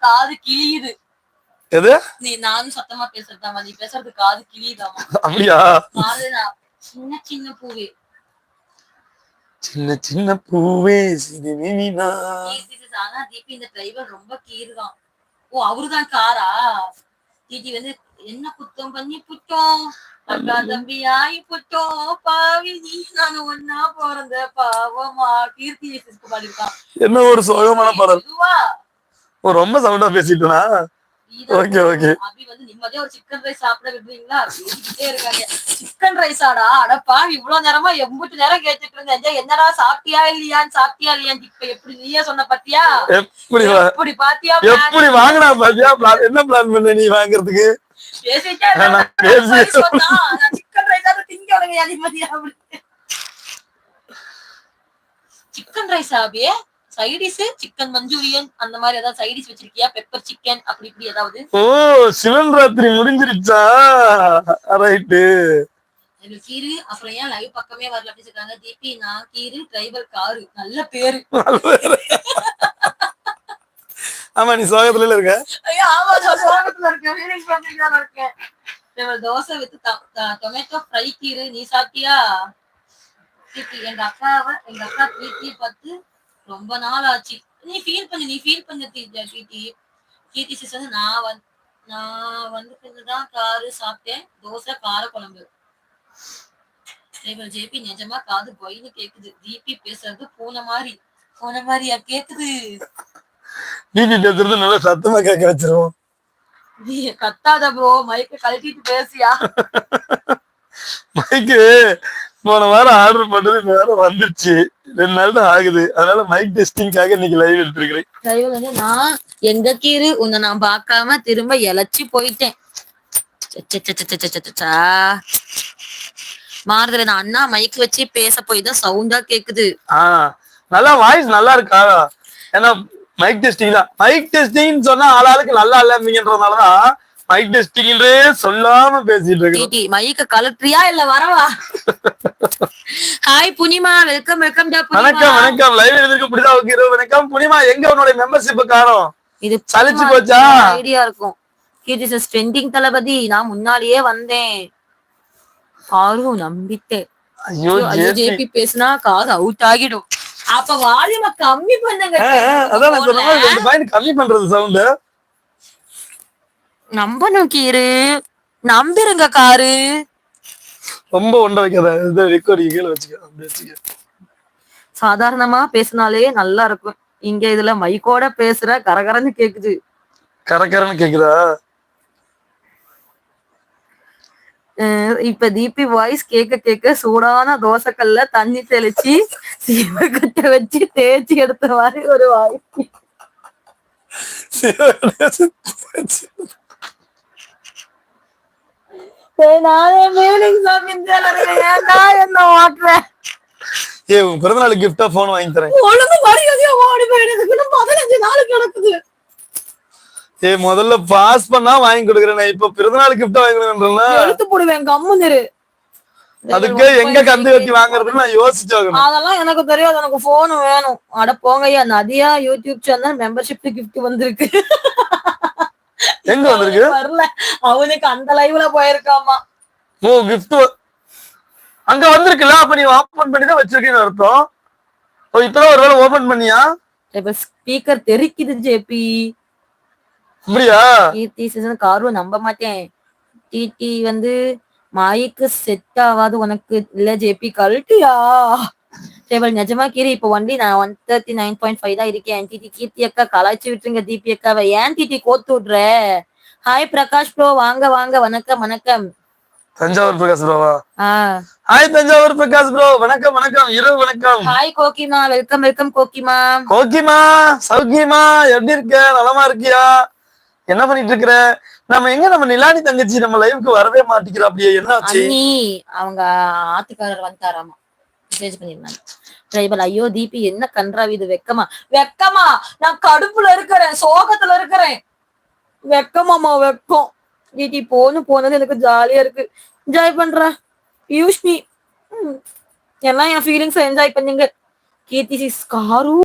காது கிழியுது எது? நீ நானும் சத்தமா பேசுறதாமா நீ பேசுறது காது கிழியுதாமா அப்படியா? சின்ன சின்ன பூவே. சின்ன சின்ன பூவே சிறுமினா கீர்த்தி ஆனா தீபி இந்த டிரைவர் ரொம்ப கீறுதான் ஓ அவருதான் காரா? தீதி வந்து என்ன குத்தம் பண்ணி புட்டோம்? அக்கா தம்பி ஆயி புட்டோம். பாவி நீ நானும் ஒன்னா பிறந்த பாவமா? கீர்த்தி சிஸ்கு பாடிருக்கான் என்ன ஒரு சோகமான பாடல் ரொம்ப சவுண்டா பேசிட்டேனா? Okay, okay. அபி வந்து நிம்மதியா ஒரு சிக்கன் ரைஸ் சாப்பிட விடுறீங்களா பேசிக்கிட்டே இருக்காங்க. சிக்கன் ரைஸாடா அடப்பா இவ்வளவு நேரமா எம்புட்டு நேரம் கேட்டுட்டு இருந்தேன். என்னடா சாப்பிட்டியா இல்லையான்னு சாப்பிட்டியா இல்லையான்னு இப்ப எப்படி நீயே சொன்ன பாத்தியா? எப்படி எப்படி பாத்தியா எப்படி வாங்கினா பாத்தியா? என்ன பிளான் பண்ண நீ வாங்குறதுக்கு? நான் சிக்கன் ரைஸ் ஆபியே சைடிஸ் சிக்கன் மஞ்சூரியன் அந்த மாதிரி ஏதாவது சைடிஸ் வச்சிருக்கியா? பெப்பர் சிக்கன் அப்படி இப்படி ஏதாவது? ஓ சிவன் ராத்திரி முடிஞ்சிருச்சா ரைட்டு கீரு அப்புறம் ஏன் லைவ் பக்கமே வரல அப்படின்னு சொல்றாங்க தீபி நான் கீரு டிரைவர் காரு நல்ல பேரு. ஆமா நீ சோகத்துல இருக்க தோசை வித்து டொமேட்டோ ஃப்ரை கீரு நீ சாப்பிட்டியா? எங்க அக்காவை எங்க அக்கா கீர்த்தி பார்த்து ரொம்ப நாள் ஆச்சு நீ ஃபீல் பண்ணு நீ ஃபீல் பண்ணு தீ- கீர்த்தி. கீர்த்தி சிஸ் வந்து நான் வந்து நான் வந்து பின்னுதான் காரு சாப்பிட்டேன். தோசை கார குழம்பு டிரைவர் ஜேபி நிஜமா காது பொயின்னு கேக்குது. தீபி பேசுறது பூனை மாதிரி. பூனை மாதிரியா கேக்குது. டிபி பேசுறது நல்லா சத்தமா கேட்க வச்சிருவோம். நீ கத்தாத ப்ரோ மைக்க கழட்டிட்டு பேசியா? மைக்கு போன வாரம் ஆர்டர் பண்ணது இந்த வாரம் வந்துருச்சு. ரெண்டு நாள் தான் ஆகுது. அதனால மைக் டெஸ்டிங்காக இன்னைக்கு லைவ் எடுத்திருக்கிறேன். வந்து நான் எங்க கீரு உன்னை நான் பார்க்காம திரும்ப இழைச்சி போயிட்டேன். மாறுதல நான் அண்ணா மைக் வச்சு பேச போய் தான் சவுண்டா கேக்குது. நல்லா வாய்ஸ் நல்லா இருக்கா? ஏன்னா மைக் டெஸ்டிங் தான். மைக் டெஸ்டிங் சொன்னா ஆளாளுக்கு நல்லா இல்லைன்றதுனாலதான் மைக் டெஸ்டிங்ன்றே சொல்லாம பேசிட்டு இருக்கேன் டிடி மைக்க கலட்டுறியா இல்ல வரவா? ஹாய் புனிமா. வெல்கம் வெல்கம் டா வணக்கம் புனிமா வணக்கம் லைவ் எழுதிருக்கு புடிதா வைக்கிறோம் வணக்கம். புனிமா எங்க உன்னோட மெம்பர்ஷிப் காணோம்? இது சலிச்சு போச்சா? ஐடியா இருக்கும். கீர்த்தி சார் ட்ரெண்டிங் தளபதி நான் முன்னாடியே வந்தேன். ஆர்வம் நம்பிட்டேன். ஐயோ ஜேபி பேசினா காது அவுட் ஆகிடும். அப்ப வால்யூம கம்மி பண்ணுங்க அதான் நான் சொன்ன ரெண்டு பாயிண்ட் கம்மி பண்றது சவுண்ட் நம்பணும் கீரு நம்பிருங்க காரு. ரொம்ப ஒண்ட வைக்காத. இது ரெக்கார்டிங் கீழே வச்சுக்க. வச்சுக்க. சாதாரணமா பேசினாலே நல்லா இருக்கும். இங்க இதுல மைக்கோட பேசுற கரகரன்னு கேக்குது. கரக்கரன்னு கேக்குதா? இப்ப தீபி வாய்ஸ் கேட்க கேட்க சூடான தோசைக்கல்ல தண்ணி தெளிச்சு சீவக்கட்டை வச்சு தேய்ச்சி எடுத்த மாதிரி ஒரு வாய்ஸ் சரி, நானே. ஏன்டா என்ன ஓட்டுறேன் ஏ உன் பிறந்த நாள் கிஃப்டா போன் வாங்கி தரேன். ஒழுங்கு மரியாதையா ஓடி போயிடுறதுக்கு இன்னும் பதினஞ்சு நாள் கிடக்குது. ஏ முதல்ல பாஸ் பண்ணா வாங்கி கொடுக்குறேன். இப்ப பிறந்த நாள் கிஃப்டா வாங்கி கொடுக்குறேன்னா எடுத்து போடுவேன் கம்முன்னு. அதுக்கு எங்க கந்து வச்சு வாங்குறதுன்னு நான் யோசிச்சு அதெல்லாம் எனக்கு தெரியாது. எனக்கு போன் வேணும். அட போங்கய்யா Nadiya YouTube channel membership gift வந்திருக்கு. எங்க வந்திருக்கு? வரல. அவனுக்கு அந்த லைவ்ல போயிருக்காமா. ஓ கிஃப்ட் அங்க வந்திருக்குல்ல? அப்ப நீ ஓபன் பண்ணி தான் வச்சிருக்கேன்னு அர்த்தம். ஓ இப்பதான் ஒரு வேளை ஓபன் பண்ணியா? இப்ப ஸ்பீக்கர் தெரிக்குது ஜேபி. அப்படியா? கீர்த்தி சீசன் காரும் நம்ப மாட்டேன். டிடி வந்து மாய்க்கு செட் ஆகாது உனக்கு. இல்ல ஜேபி கழட்டியா? டேபிள் நிஜமா கீரி இப்ப ஒன்லி நான் one thirty nine point five தான் இருக்கேன். டிடி கீர்த்தி அக்கா கலாய்ச்சி விட்டுருங்க தீபி அக்காவை ஏன் டிடி கோத்து விடுற? ஹாய் பிரகாஷ் ப்ரோ வாங்க வாங்க. வணக்கம் வணக்கம். தஞ்சாவூர் பிரகாஷ் ப்ரோவா ஹாய் தஞ்சாவூர் பிரகாஷ் ப்ரோ வணக்கம் வணக்கம். இரவு வணக்கம். ஹாய் கோகிமா. வெல்கம் வெல்கம் கோகிமா. ஓகேமா சௌக்கியமா எப்படி இருக்க? நலமா இருக்கியா? என்ன பண்ணிட்டு இருக்கிற? நம்ம எங்க நம்ம நிலானி தங்கச்சி நம்ம லைவுக்கு வரவே மாட்டேங்கிறா அப்படியே என்ன ஆச்சு அவங்க ஆத்துக்காரர் வந்துட்டாராமா? மெசேஜ் பண்ணிருந்தாங்க டிரைவர் ஐயோ தீபி என்ன கன்றாவி இது? வெக்கமா? வெக்கமா! நான் கடுப்புல இருக்கிறேன் சோகத்துல இருக்கிறேன். வெக்கமாமா வெக்கம். டிடி போன்னு போனது எனக்கு ஜாலியா இருக்கு. என்ஜாய் பண்ற பியூஷ்மி ம். எல்லாம் என் ஃபீலிங்ஸ் என்ஜாய் பண்ணுங்க. கீர்த்தி சிஸ் காரும்